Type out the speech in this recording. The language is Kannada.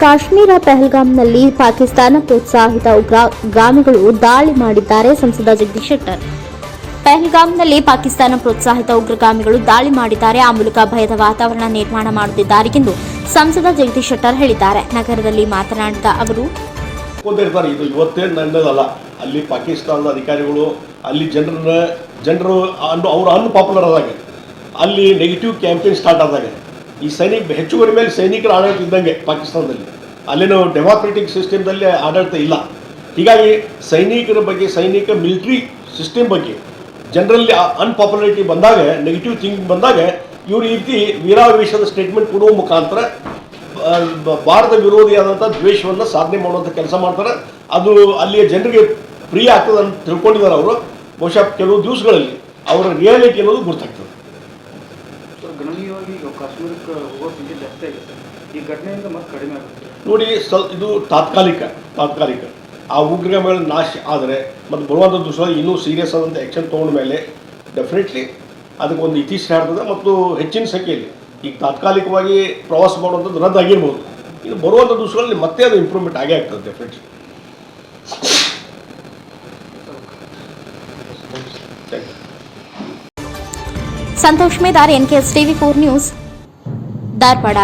ಕಾಶ್ಮೀರ ಪಹಲ್ಗಾಮ್ನಲ್ಲಿ ಪಾಕಿಸ್ತಾನ ಪ್ರೋತ್ಸಾಹಿತ ಉಗ್ರಗಾಮಿಗಳು ದಾಳಿ ಮಾಡಿದ್ದಾರೆ, ಸಂಸದ ಜಗದೀಶ್ ಶೆಟ್ಟರ್. ಪಹಲ್ಗಾಮ್ನಲ್ಲಿ ಪಾಕಿಸ್ತಾನ ಪ್ರೋತ್ಸಾಹಿತ ಉಗ್ರಗಾಮಿಗಳು ದಾಳಿ ಮಾಡಿದ್ದಾರೆ, ಆ ಮೂಲಕ ಭಯದ ವಾತಾವರಣ ನಿರ್ಮಾಣ ಮಾಡುತ್ತಿದ್ದಾರೆ ಎಂದು ಸಂಸದ ಜಗದೀಶ್ ಶೆಟ್ಟರ್ ಹೇಳಿದ್ದಾರೆ. ನಗರದಲ್ಲಿ ಮಾತನಾಡಿದ ಅವರು ಇದು ಇವತ್ತೇ ನನ್ನದಲ್ಲ ಅಲ್ಲಿ ಪಾಕಿಸ್ತಾನದ ಅಧಿಕಾರಿಗಳು, ಅಲ್ಲಿ ಜನರ ಜನರು ಅವ್ರು ಅನ್ಪಾಪ್ಯುಲರ್ ಆದಾಗ. ಅಲ್ಲಿ ನೆಗೆಟಿವ್ ಕ್ಯಾಂಪೇನ್ ಸ್ಟಾರ್ಟ್ ಆದಾಗ. ಈ ಸೈನಿಕ, ಹೆಚ್ಚುವರಿ ಮೇಲೆ ಸೈನಿಕರ ಆಡಳಿತ ಇದ್ದಂಗೆ ಪಾಕಿಸ್ತಾನದಲ್ಲಿ. ಅಲ್ಲಿನ ಡೆಮಾಕ್ರೆಟಿಕ್ ಸಿಸ್ಟಮ್ದಲ್ಲಿ ಆಡಳಿತ ಇಲ್ಲ. ಹೀಗಾಗಿ ಸೈನಿಕರ ಬಗ್ಗೆ, ಸೈನಿಕ ಮಿಲಿಟ್ರಿ ಸಿಸ್ಟಮ್ ಬಗ್ಗೆ ಜನರಲ್ಲಿ ಅನ್ಪಾಪ್ಯುಲಾರಿಟಿ ಬಂದಾಗ ನೆಗೆಟಿವ್ ಥಿಂಕ್ ಬಂದಾಗ, ಇವರು ಈ ರೀತಿ ವೀರಾವೇಶದ ಸ್ಟೇಟ್ಮೆಂಟ್ ಕೊಡುವ ಮುಖಾಂತರ ಭಾರತ ವಿರೋಧಿಯಾದಂಥ ದ್ವೇಷವನ್ನು ಸಾಧನೆ ಮಾಡುವಂಥ ಕೆಲಸ ಮಾಡ್ತಾರೆ. ಅದು ಅಲ್ಲಿಯ ಜನರಿಗೆ ಪ್ರಿಯ ಆಗ್ತದೆ ಅಂತ ತಿಳ್ಕೊಂಡಿದ್ದಾರೆ ಅವರು. ಬಹುಶಃ ಕೆಲವು ದಿವಸಗಳಲ್ಲಿ ಅವರ ರಿಯಾಲಿಟಿ ಅನ್ನೋದು ಗೊತ್ತಾಗ್ತದೆ ಗಣನೀಯವಾಗಿ ಕಾಶ್ಮೀರಕ್ಕೆ ಹೋಗೋ ಸಂಖ್ಯೆ ಜಾಸ್ತಿ ಆಗಿದೆ. ಈ ಘಟನೆಯಿಂದ ಮತ್ತೆ ಕಡಿಮೆ ಆಗುತ್ತೆ. ನೋಡಿ ಸ್ವಲ್ಪ ಇದು ತಾತ್ಕಾಲಿಕ ತಾತ್ಕಾಲಿಕ. ಆ ಉಗ್ರಗಾಮಿಗಳ ನಾಶ ಆದರೆ ಮತ್ತು ಬರುವಂಥ ದಿವಸಗಳಲ್ಲಿ ಇನ್ನೂ ಸೀರಿಯಸ್ ಆದಂಥ ಆ್ಯಕ್ಷನ್ ತೊಗೊಂಡ ಮೇಲೆ ಡೆಫಿನೆಟ್ಲಿ ಅದಕ್ಕೊಂದು ಇತಿಹಾಸ ಆಗ್ತದೆ ಮತ್ತು ಹೆಚ್ಚಿನ ಸಂಖ್ಯೆಯಲ್ಲಿ ಈಗ ತಾತ್ಕಾಲಿಕವಾಗಿ ಪ್ರವಾಸ ಮಾಡುವಂಥದ್ದು ರದ್ದಾಗಿರ್ಬೋದು. ಇನ್ನು ಬರುವಂಥ ದಿವಸಗಳಲ್ಲಿ ಮತ್ತೆ ಅದು ಇಂಪ್ರೂವ್ಮೆಂಟ್ ಆಗೇ ಆಗ್ತದೆ definitely thank you Santosh Medar NKS TV four news Dharwad.